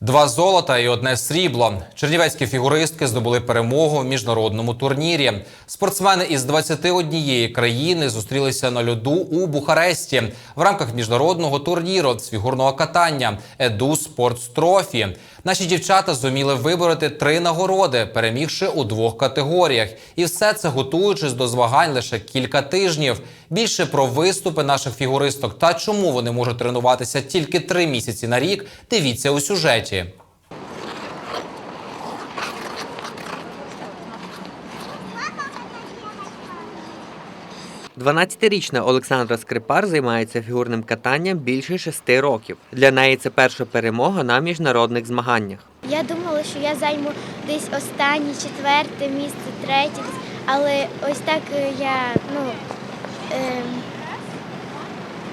Два золота і одне срібло. Чернівецькі фігуристки здобули перемогу в міжнародному турнірі. Спортсмени із 21 країни зустрілися на льоду у Бухаресті в рамках міжнародного турніру з фігурного катання Еду Спортс Трофі. Наші дівчата зуміли вибороти три нагороди, перемігши у двох категоріях. І все це готуючись до змагань лише кілька тижнів. Більше про виступи наших фігуристок та чому вони можуть тренуватися тільки три місяці на рік. Дивіться у сюжеті. 12-річна Олександра Скрипар займається фігурним катанням більше шести років. Для неї це перша перемога на міжнародних змаганнях. Я думала, що я займу десь останнє, четверте місце, третє, але ось так я ну, ем,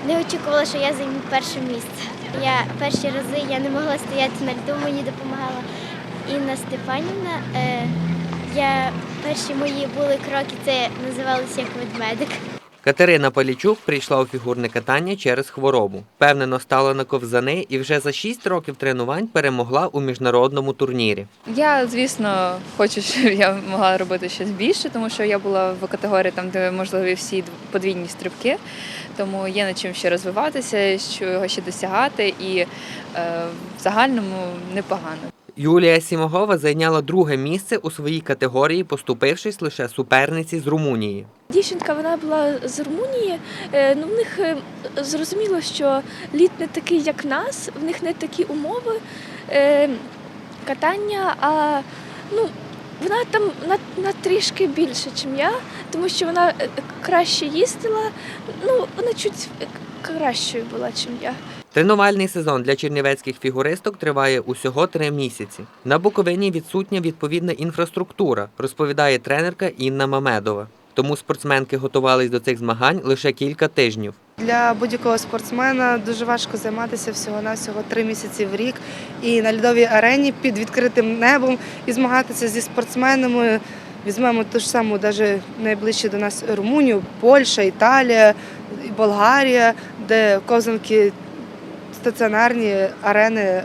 не очікувала, що я займу перше місце. Я перші рази я не могла стояти на льду, мені допомагала Інна Степанівна. Е, я перші мої були кроки, це називалося як ведмедик. Катерина Полічук прийшла у фігурне катання через хворобу. Впевнено стала на ковзани і вже за 6 років тренувань перемогла у міжнародному турнірі. Я, звісно, хочу, щоб я могла робити щось більше, тому що я була в категорії там, де можливі всі подвійні стрибки, тому є над чим ще розвиватися, чого ще досягати, і е, в загальному непогано. Юлія Сімогова зайняла друге місце у своїй категорії, поступившись лише суперниці з Румунії. Дівчинка вона була з Румунії. Е, Ну, в них е, зрозуміло, що лід не такий, як нас, в них не такі умови е, катання, а ну, вона там на, на трішки більше, ніж я, тому що вона краще їздила. Ну, вона чуть кращою була, ніж я. Тренувальний сезон для чернівецьких фігуристок триває усього три місяці. На Буковині відсутня відповідна інфраструктура, розповідає тренерка Інна Мамедова. Тому спортсменки готувались до цих змагань лише кілька тижнів. Для будь-якого спортсмена дуже важко займатися всього-навсього три місяці в рік і на льодовій арені під відкритим небом і змагатися зі спортсменами. Візьмемо ту ж саму, навіть найближче до нас Румунію, Польща, Італія, Болгарія, де ковзанки стаціонарні арени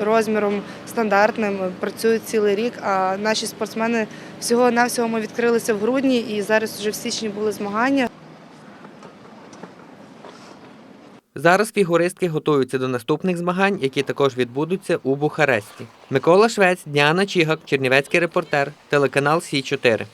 розміром стандартним працюють цілий рік. А наші спортсмени всього-навсього ми відкрилися в грудні і зараз вже в січні були змагання. Зараз фігуристки готуються до наступних змагань, які також відбудуться у Бухаресті. Микола Швець, Діана Чігак, Чернівецький репортер, телеканал Сі 4